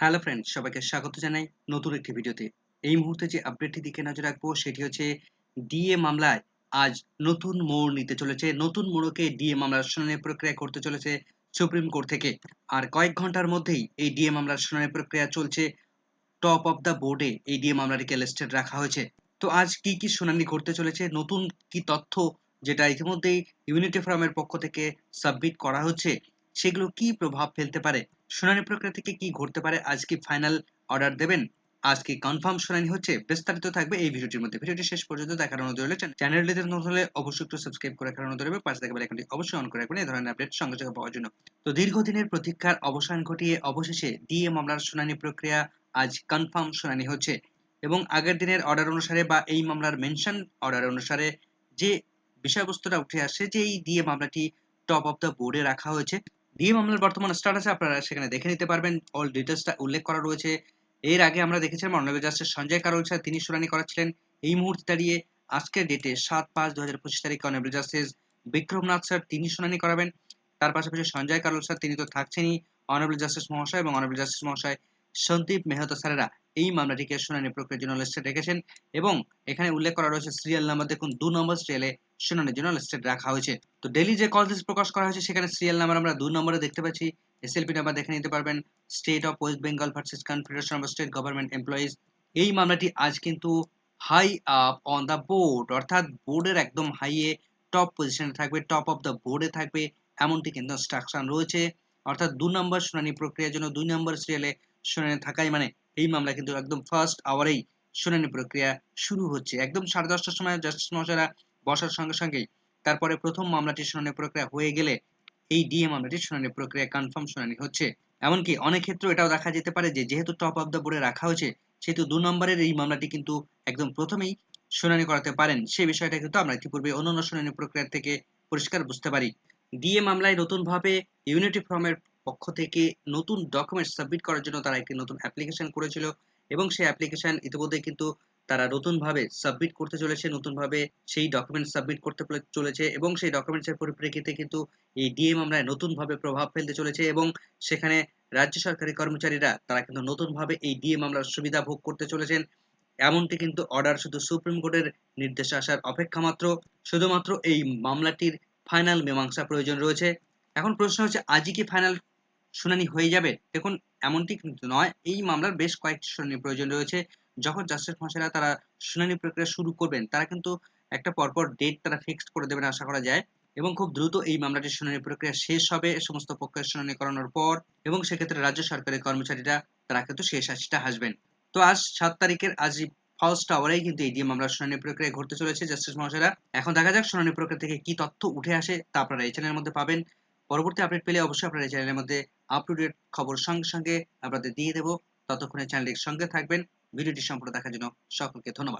Hello friend সবাইকে স্বাগত জানাই নতুন একটি ভিডিওতে। এই মুহূর্তে যে আপডেটটি দিকে নজর রাখব, সেটি হচ্ছে ডিএ মামলায় আজ নতুন মোড় নিতে চলেছে। নতুন মোড়কে ডিএ মামলার শুনানি প্রক্রিয়া করতে চলেছে সুপ্রিম কোর্ট থেকে। আর কয়েক ঘণ্টার মধ্যেই এই ডিএ মামলার শুনানি প্রক্রিয়া চলছে টপ অফ দ্য বোর্ডে এই ডিএ মামলাটিকে লিস্টেড রাখা হয়েছে। তো আজ কি কি শুনানি করতে চলেছে? নতুন কি তথ্য যেটা ইতিমধ্যেই ইউনিটি ফোরামের পক্ষ থেকে সাবমিট করা হচ্ছে? সেগুলো কি প্রভাব ফেলতে পারে? শুনানি প্রক্রিয়া থেকে কি ঘটতে পারে? আজ কি ফাইনাল অর্ডার দেবেন। আজকে কনফার্ম শুনানি হচ্ছে। বিস্তারিত থাকবে এই ভিডিওটির মধ্যে। ভিডিওটি শেষ পর্যন্ত দেখার অনুরোধ রইল। চ্যানেলটিতে নতুন হলে অবশ্যই একটু সাবস্ক্রাইব করে রাখার অনুরোধ রইবে পাশে থাকা বেল আইকনটি অবশ্যই অন করে রাখবেন। এই ধরনের আপডেট সঙ্গে সঙ্গে পাওয়ার জন্য। তো দীর্ঘদিনের প্রতীক্ষার অবসান ঘটিয়ে অবশেষে ডিএ মামলার শুনানি প্রক্রিয়া আজ কনফার্ম শুনানি হচ্ছে। এবং আগের দিনের অর্ডার অনুসারে বা এই মামলার মেনশন অর্ডার অনুসারে যে বিষয়বস্তুটা উঠে আসে যে এই ডিএ মামলাটি টপ অফ দ্য বোর্ডে রাখা হয়েছে ডিএ মামলার বর্তমান স্ট্যাটাসে আপনারা সেখানে দেখে নিতে পারবেন। অল ডিটেলসটা উল্লেখ করা রয়েছে। এর আগে আমরা দেখেছিলাম honourable justice Sanjay Karol sir, তিনি শুনানি করাচ্ছিলেন এই মুহূর্তে দাঁড়িয়ে আজকের ডেটে সাত পাঁচ দু হাজার পঁচিশ তারিখে অনারেবল জাস্টিস বিক্রমনাথ স্যার, তিনি শুনানি করাবেন। তার পাশাপাশি সঞ্জয় কারোল স্যার, তিনি তো থাকছেনই। অনারেবল জাস্টিস মহাশয় এবং অনারেবল জাস্টিস মহাশয় সন্দীপ মেহতা স্যারেরা এই মামলাটিকে শুনানি প্রক্রিয়ার জন্য লিস্টেড রেখেছেন এবং এখানে উল্লেখ করা রয়েছে সিরিয়াল নাম্বার দেখুন, দু নম্বর সিরিয়ালে শুনানির জন্য লিস্টেড রাখা হয়েছে। তো ডেলি যে কল প্রকাশ করা হয়েছে, সেখানে সিরিয়াল নাম্বার আমরা দু নম্বরে দেখতে পাচ্ছি। এসএলপি নাম্বার দেখে নিতে পারবেন। State of West Bengal versus confederation of state government employees এই মামলাটি আজ কিন্তু high up on the board অর্থাৎ বোর্ডের একদম হাইয়ে টপ পজিশনে থাকবে টপ অফ দ্য বোর্ডে থাকবে, এমনটি কিন্তু ইনস্ট্রাকশন রয়েছে। অর্থাৎ দু নম্বর শুনানি প্রক্রিয়ার জন্য দুই নম্বর সিরিয়ালে শুনানি থাকাই মানে এই মামলা কিন্তু একদম ফার্স্ট আওয়ারেই শুনানি প্রক্রিয়া শুরু হচ্ছে। একদম সাড়ে দশটার সময় জাস্টিস মহাশয়রা বসার সঙ্গে সঙ্গেই তারপরে প্রথম মামলাটি শুনানি প্রক্রিয়া হয়ে গেলে এই ডিএ মামলাটি শুনানি প্রক্রিয়া কনফার্ম শুনানি হচ্ছে। এমনকি অনেক ক্ষেত্রে এটাও দেখা যেতে পারে যে, যেহেতু টপ অফ দ্য বোর্ডে রাখা হয়েছে, সেহেতু দু নম্বরের এই মামলাটি কিন্তু একদম প্রথমেই শুনানি করাতে পারেন। সেই বিষয়টা কিন্তু আমরা ইতিপূর্বে অন্যান্য শুনানি প্রক্রিয়া থেকে পরিষ্কার বুঝতে পারি। ডিএ মামলায় নতুনভাবে ইউনিটি ফর্মের পক্ষ থেকে নতুন ডকুমেন্ট সাবমিট করার জন্য তারা একটি নতুন অ্যাপ্লিকেশন করেছিল এবং সেই অ্যাপ্লিকেশন ইতিমধ্যে কিন্তু তারা নতুনভাবে সাবমিট করতে চলেছে, নতুনভাবে সেই ডকুমেন্ট সাবমিট করতে চলেছে এবং সেই ডকুমেন্টসের পরিপ্রেক্ষিতে কিন্তু এই ডিএ মামলায় নতুনভাবে প্রভাব ফেলতে চলেছে এবং সেখানে রাজ্য সরকারি কর্মচারীরা তারা কিন্তু নতুনভাবে এই ডিএ মামলার সুবিধা ভোগ করতে চলেছেন। এমনটি কিন্তু অর্ডার শুধু সুপ্রিম কোর্টের নির্দেশে আসার অপেক্ষা মাত্র, শুধুমাত্র এই মামলাটির ফাইনাল মীমাংসা প্রয়োজন রয়েছে। এখন প্রশ্ন হচ্ছে, আজই কি ফাইনাল শুনানি হয়ে যাবে। দেখুন, এমনটি কিন্তু নয়। এই মামলার বেশ কয়েকটি শুনানি প্রয়োজন রয়েছে। যখন জাস্টিস মহাশয়রা তারা শুনানি প্রক্রিয়া শুরু করবেন, তারা কিন্তু একটা পরপর ডেট তারা ফিক্সড করে দেবেন আশা করা যায় এবং খুব দ্রুত এই মামলাটির শুনানি প্রক্রিয়া শেষ হবে সমস্ত পক্ষের শুনানি করানোর পর এবং সেক্ষেত্রে রাজ্য সরকারের কর্মচারীরা তারা কিন্তু শেষ হাসিটা হাসবেন। তো আজ সাত তারিখের আজ ফার্স্ট আওয়ারেই কিন্তু এই দিয়ে মামলার শুনানি প্রক্রিয়া ঘটতে চলেছে। জাস্টিস মহাশয়রা এখন দেখা যাক শুনানি প্রক্রিয়া থেকে কি তথ্য উঠে আসে তা আপনারা এই চ্যানেলের মধ্যে পাবেন। পরবর্তী আপডেট পেলে অবশ্যই আপনারা চ্যানেলের মধ্যে আপ টু ডেট খবর সঙ্গে সঙ্গে আপনাদের দিয়ে দেবো। ততক্ষণে চ্যানেলটির সঙ্গে থাকবেন। ভিডিওটি সম্পূর্ণ দেখার জন্য সকলকে ধন্যবাদ।